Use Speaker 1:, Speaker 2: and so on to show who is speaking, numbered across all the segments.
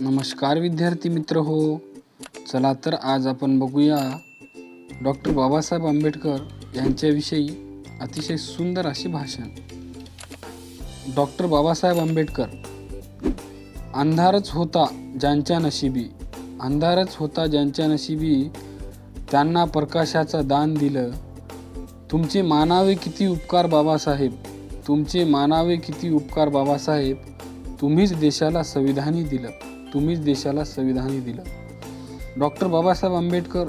Speaker 1: नमस्कार विद्यार्थी मित्र हो. चला तर आज आपण बघूया डॉक्टर बाबासाहेब आंबेडकर यांच्याविषयी अतिशय सुंदर अशी भाषण. डॉक्टर बाबासाहेब आंबेडकर अंधारच होता ज्यांच्या नशिबी अंधारच होता ज्यांच्या नशिबी त्यांना प्रकाशाचं दान दिलं. तुमचे मानावे किती उपकार बाबासाहेब तुमचे मानावे किती उपकार बाबासाहेब तुम्हीच देशाला संविधानी दिलं. तुम्हीच देशाला संविधान दिलं. डॉक्टर बाबासाहेब आंबेडकर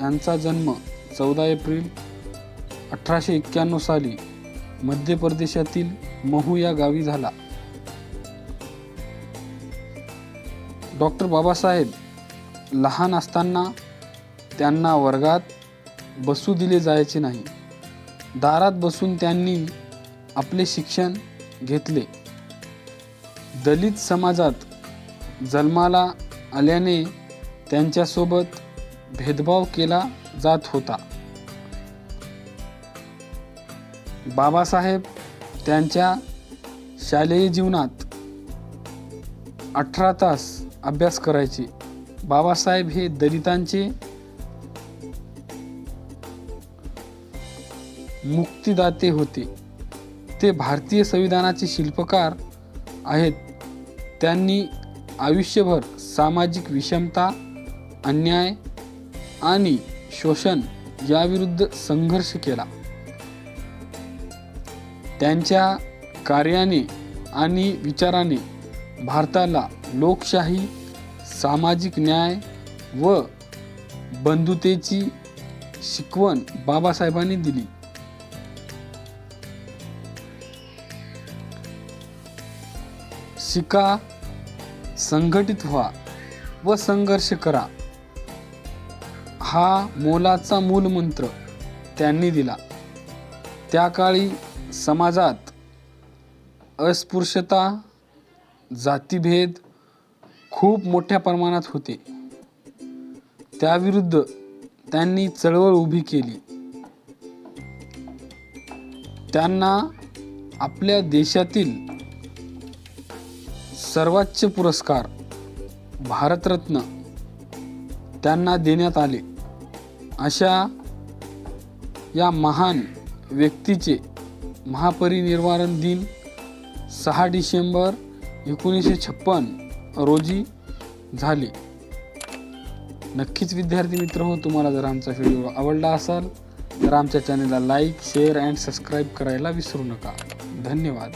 Speaker 1: यांचा जन्म चौदा एप्रिल अठराशे एक्क्याण्णव साली मध्य प्रदेशातील महू या गावी झाला. डॉक्टर बाबासाहेब लहान असताना त्यांना वर्गात बसू दिले जायचे नाही. दारात बसून त्यांनी आपले शिक्षण घेतले. दलित समाजात जन्माला आल्याने त्यांच्यासोबत भेदभाव केला जात होता. बाबासाहेब त्यांच्या शालेय जीवनात अठरा तास अभ्यास करायचे. बाबासाहेब हे दलितांचे मुक्तिदाते होते. ते भारतीय संविधानाचे शिल्पकार आहेत. त्यांनी आयुष्यभर सामाजिक विषमता अन्याय आणि शोषण याविरुद्ध संघर्ष केला. त्यांच्या कार्याने आणि विचाराने भारताला लोकशाही सामाजिक न्याय व बंधुतेची शिकवण बाबासाहेबांनी दिली. शिका संघटित व्हा व संघर्ष करा. हा मोलाचा मूलमंत्र त्यांनी दिला. त्या काळी समाजात अस्पृश्यता जातीभेद खूप मोठ्या प्रमाणात होते. त्याविरुद्ध त्यांनी चळवळ उभी केली. त्यांना आपल्या देशातील सर्वोच्च पुरस्कार भारतरत्न त्यांना देण्यात आले. अशा या महान व्यक्तीचे महापरिनिर्वाण दिन सहा डिसेंबर एकोणीसशे छप्पन रोजी झाले. नक्कीच विद्यार्थी मित्र हो तुम्हाला जर आमचा व्हिडिओ आवडला असाल तर आमच्या चॅनलला लाईक शेअर अँड सबस्क्राईब करायला विसरू नका. धन्यवाद.